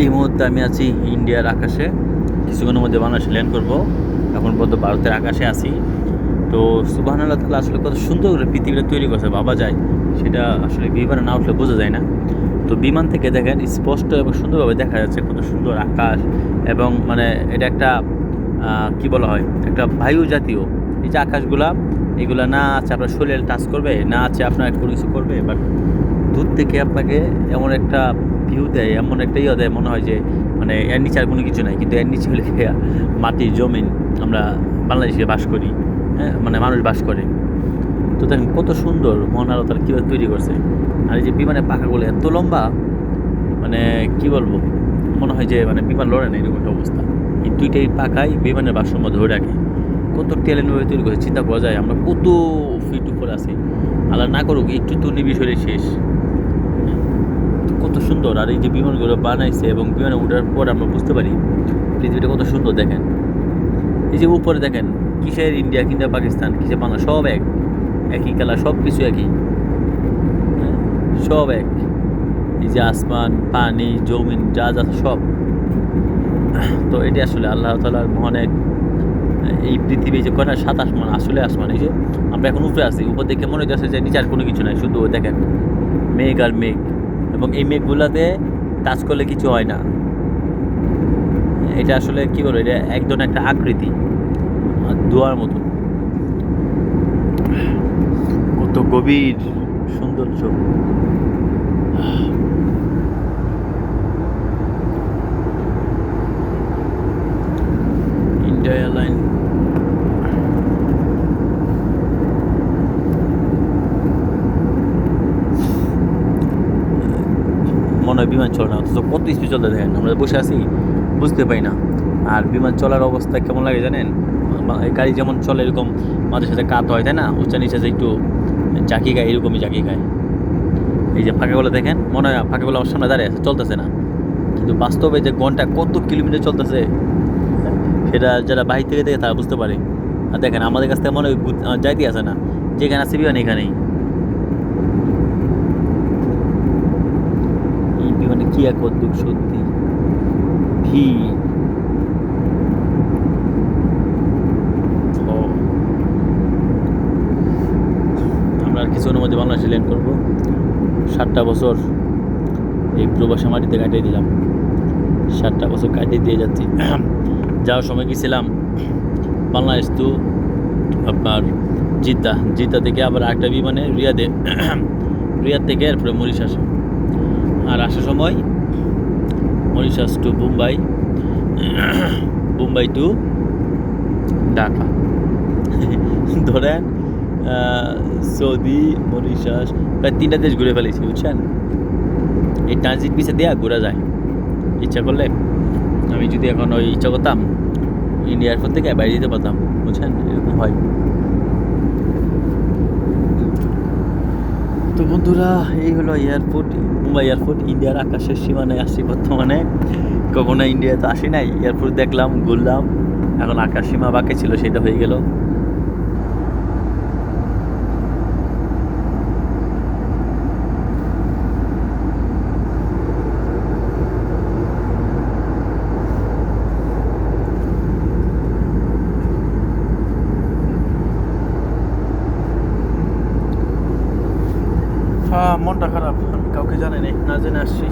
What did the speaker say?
এই মুহূর্তে আমি আছি ইন্ডিয়ার আকাশে। কিছুক্ষণের মধ্যে বাংলাদেশে ল্যান্ড করব। এখন পর্যন্ত ভারতের আকাশে আছি। তো সুবাহ আল্লাহ তালা আসলে কত সুন্দর করে পৃথিবীটা তৈরি করছে, ভাবা যায়। সেটা আসলে বিমানে না উঠলে বোঝা যায় না। তো বিমান থেকে দেখেন স্পষ্ট এবং সুন্দরভাবে দেখা যাচ্ছে কত সুন্দর আকাশ এবং মানে এটা একটা কি বলা হয়? একটা বায়ু জাতীয়। এই যে আকাশগুলা, এগুলা না আছে আপনার শরীরে টাচ করবে, না আছে আপনার কোনো কিছু করবে বাট দূর থেকে আপনাকে এমন একটা ভিউ দেয়, এমন একটা ইয়ে দেয়, মনে হয় যে মানে এর নিচে আর কোনো কিছু নাই। কিন্তু এর নিচে হলে মাটি জমিন আমরা বাংলাদেশে বাস করি হ্যাঁ মানে মানুষ বাস করে। তো দেখেন কত সুন্দর মহান আল্লাহ তারা কীভাবে তৈরি করছে। আর এই যে বিমানের পাখাগুলো এত লম্বা মানে কি বলব, মনে হয় যে মানে বিমান লড়ে না, এরকম একটা অবস্থা। এই দুইটাই পাখাই বিমানের ভারসাম্য ধরে রাখে। কত ট্যালেন্টভাবে তৈরি করেছে, চিন্তা করা যায়, আমরা কত ফিট উপরে আছি। আল্লাহ না করুক, একটু তো নিবিষরে শেষ। কত সুন্দর আর এই যে বিমানগুলো বানাইছে এবং বিমানে ওঠার পর আমরা বুঝতে পারি পৃথিবীটা কত সুন্দর দেখেন। এই যে উপরে দেখেন কিসের ইন্ডিয়া কিংবা পাকিস্তান কিসের বাংলা সব এক। একই কালার সব কিছু একই। হ্যাঁ, সব এক। এই যে আসমান পানি জমিন যা যা সব। তো এটি আসলে আল্লাহ তালার মহান এক এই পৃথিবী যে কয়টা সাত আসমান আসলে আসমান এই যে আমরা এখন উপরে আছি। উপর দেখে মনে হচ্ছে যে নিচে আর কোনো কিছু নাই শুধু দেখেন মেঘ আর মেঘ। এবং এই মেঘগুলাতে টাচ করলে কিছু হয় না। এটা আসলে কি বলব এটা এক ধরনের একটা আকৃতি আর দোয়ার মতো। কত গভীর সৌন্দর্য ইন্ডিয়া এয়ারলাইন মনে হয় বিমান চলে না অথচ কত স্পিড চলতে দেখেন? আমরা বসে আছি, বুঝতে পাই না। আর বিমান চলার অবস্থা কেমন লাগে জানেন? গাড়ি যেমন চলে এরকম মাঝে সাথে কাত হয়, তাই না? উচ্চা নিচে একটু জাকি গায় এরকমই জাকি গায় এই যে ফাঁকাগুলো দেখেন, মনে হয় ফাঁকাগুলো আমার সামনে দাঁড়িয়ে আছে, চলতেছে না। কিন্তু বাস্তবে যে ঘণ্টা কত কিলোমিটার চলতেছে, সেটা যারা বাহির থেকে দেখে তারা বুঝতে পারে। আর দেখেন, আমাদের কাছ থেকে মনে হয় যাইতে আসে না। যেখানে আছে বিমান, এখানেই এই বিমানে কি এক অদ্ভুত সত্যি ও। আমরা আর কিছুক্ষণের মধ্যে বাংলাদেশে ল্যান্ড করব। সাতটা বছর এই প্রবাসী মাটিতে কাটিয়ে দিলাম। সাতটা বছর কাটিয়ে দিয়ে যাচ্ছি। যাওয়ার সময় গেছিলাম বাংলাদেশ তো আপনার জিদ্দা। জিদ্দা থেকে আবার একটা বিমানে রিয়াদে। রিয়াদ থেকে এরপরে মরিশাস। আর আসার সময় Mauritius to Mumbai Mumbai to Dhaka. ধরেন সৌদি, মরিশাস, প্রায় তিনটা দেশ ঘুরে ফেলেছি, বুঝছেন? এই ট্রানজিট পিসে দেওয়া ঘোরা যায়। ইচ্ছা করলে আমি যদি এখন ওই ইচ্ছা করতাম ইন্ডিয়ার এয়ারপোর্ট থেকে বাইরে যেতে পারতাম, বুঝছেন? এরকম হয়। তো বন্ধুরা, এই হলো এয়ারপোর্ট মুম্বাই এয়ারপোর্ট ইন্ডিয়ার আকাশের সীমানায় আসছি বর্তমানে। কখনো ইন্ডিয়াতে আসি নাই এয়ারপোর্ট দেখলাম, ঘুরলাম। এখন আকাশ সীমা বাকি ছিল, সেটা হয়ে গেল হ্যাঁ মনটা খারাপ আমি কাউকে জানি না জেনে আসছি।